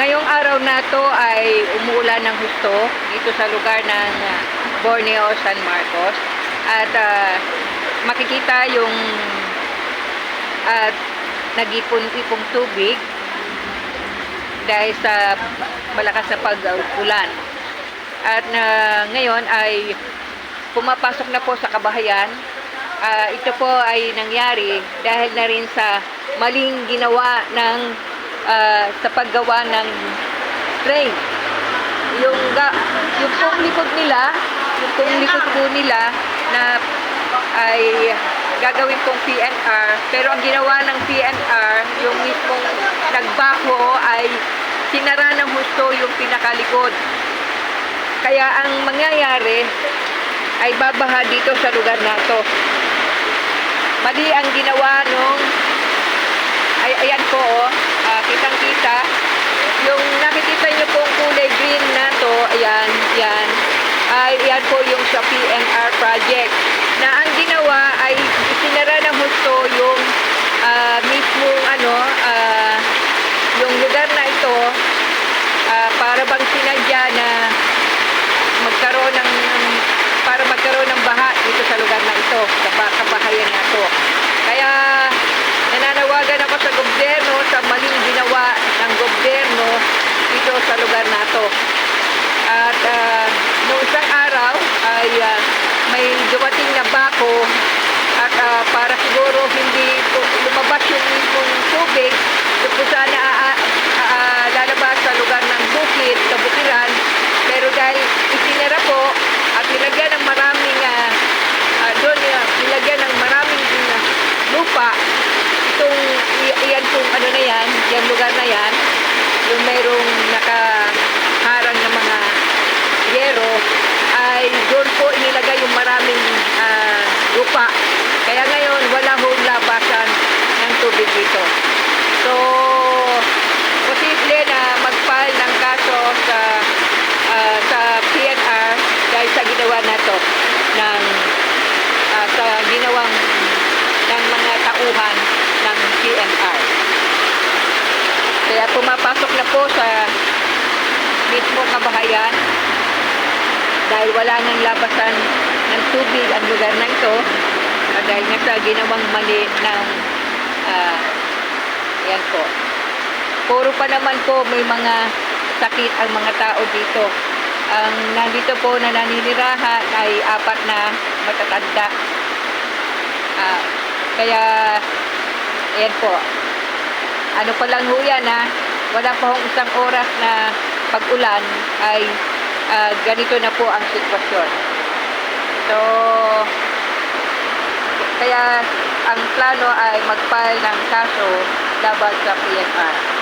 Ngayong araw na to ay umuulan ng husto dito sa lugar ng ah, Borneo, San Marcos. At ah, makikita yung at nag-ipon-ipong tubig dahil sa malakas na pag-ulan. At na ngayon ay pumapasok na po sa kabahayan. Ah, ito po ay nangyari dahil na rin sa maling ginawa ng ah, sa paggawa ng train. Yung ga, yung pong likod nila, yung pong likod po nila na ay gagawin pong PNR pero ang ginawa ng PNR yung mismong nagbaho ay sinara ng husto yung pinakalikod. Kaya ang mangyayari ay babaha dito sa lugar na to. Mali ang ginawa nung ay ayan po oh, ah, kitang kita yung nakikita nyo pong kulay green na to ayan yan. Ay yan po yung sa PNR project na ang ginawa ay sinara ng husto yung ah, mismong ano ah, yung lugar na ito ah, para bang sinadya na magkaroon ng para magkaroon ng baha dito sa lugar na ito sa ba- kabahayan na ito kaya nananawagan ako sa gobyerno sa maling ginawa ng gobyerno dito sa lugar na ito at uh, noong isang araw ay ah, may dumating na bako at ah, para siguro hindi lumabas yung mismong tubig ah, ah, ah, lalabas sa lugar ng bukid, sa bukiran. Pero dahil isinara po at nilagyan ng maraming ah, ah, doon ah, nilagyan ng maraming ah, lupa itong iyan pong ano na yan yung lugar na yan yung mayroong nakaharang na mga yero ay doon po inilagay yung maraming ah, lupa. Kaya ngayon wala hong labasan ng tubig dito. So, posible na mag-file ng kaso sa ah, sa PNR dahil sa ginawa na to ng ah, sa ginawang ng mga tauhan ng PNR. Kaya pumapasok na po sa mismo kabahayan. Dahil wala nang labasan ng tubig ang lugar na ito. Ah, dahil nga ginawang mali ng ah, yan po. Puro pa naman po may mga sakit ang mga tao dito. Ang nandito po na naninirahan ay apat na matatanda. Ah, kaya yan po ano pa lang ho yan ha wala pa hong isang oras na pag-ulan ay ah, ganito na po ang sitwasyon. So, kaya ang plano ay mag-file ng kaso laban sa PNR.